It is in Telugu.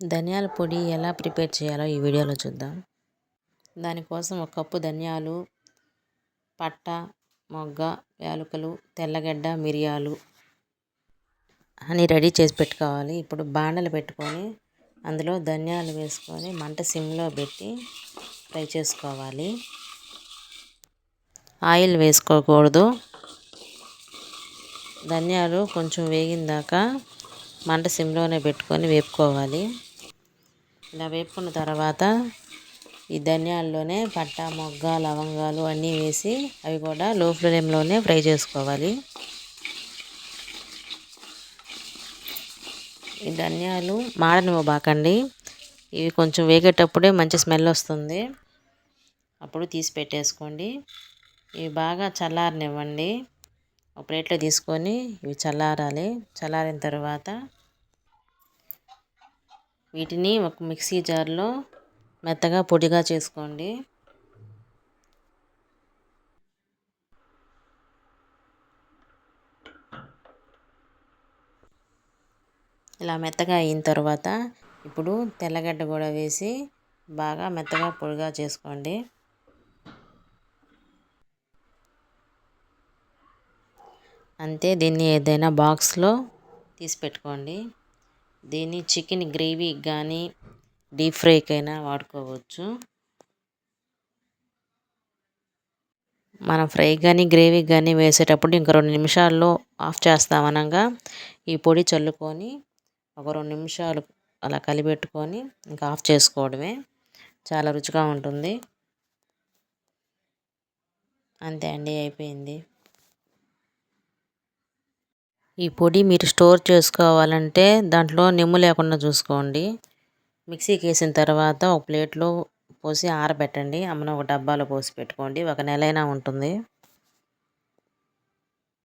ధనియాల పొడి ఎలా ప్రిపేర్ చేయాలో ఈ వీడియోలో చూద్దాం. దానికోసం ఒక కప్పు ధనియాలు పట్ట మొగ్గ యాలకులు తెల్లగడ్డ మిరియాలు అని రెడీ చేసి పెట్టుకోవాలి. ఇప్పుడు బాండలు పెట్టుకొని అందులో ధనియాలు వేసుకొని మంట సిమ్లో పెట్టి ఫ్రై చేసుకోవాలి. ఆయిల్ వేసుకోకూడదు. ధనియాలు కొంచెం వేగిన దాకా మంట సిమ్లోనే పెట్టుకొని వేపుకోవాలి. ఇలా వేపుకున్న తర్వాత ఈ ధనియాల్లోనే పట్టా మొగ్గ లవంగాలు అన్నీ వేసి అవి కూడా లో ఫ్లేమ్లోనే ఫ్రై చేసుకోవాలి. ఈ ధనియాలు మాడనివ్వబాకండి ఇవి కొంచెం వేగేటప్పుడే మంచి స్మెల్ వస్తుంది. అప్పుడు తీసి పెట్టేసుకోండి. ఇవి బాగా చల్లారనివ్వండి. ఒక ప్లేట్లో తీసుకొని ఇవి చల్లారాలి. చల్లారిన తర్వాత వీటిని ఒక మిక్సీ జార్లో మెత్తగా పొడిగా చేసుకోండి. ఇలా మెత్తగా అయిన తర్వాత ఇప్పుడు తెల్లగడ్డ కూడా వేసి బాగా మెత్తగా పొడిగా చేసుకోండి. అంతే దీన్ని ఏదైనా బాక్స్లో తీసి పెట్టుకోండి. దీన్ని చికెన్ గ్రేవీ కానీ డీప్ ఫ్రైకైనా వాడుకోవచ్చు. మనం ఫ్రై కానీ గ్రేవీ కానీ వేసేటప్పుడు ఇంక రెండు నిమిషాల్లో ఆఫ్ చేస్తామనగా ఈ పొడి చల్లుకొని ఒక రెండు నిమిషాలు అలా కలిపెట్టుకొని ఇంకా ఆఫ్ చేసుకోవడమే. చాలా రుచిగా ఉంటుంది. అంతే అండి అయిపోయింది. ఈ పొడి మీరు స్టోర్ చేసుకోవాలంటే దాంట్లో నిమ్ము లేకుండా చూసుకోండి. మిక్సీకి వేసిన తర్వాత ఒక ప్లేట్లో పోసి ఆరబెట్టండి. అమ్మన ఒక డబ్బాలో పోసి పెట్టుకోండి. ఒక నెల అయినా ఉంటుంది.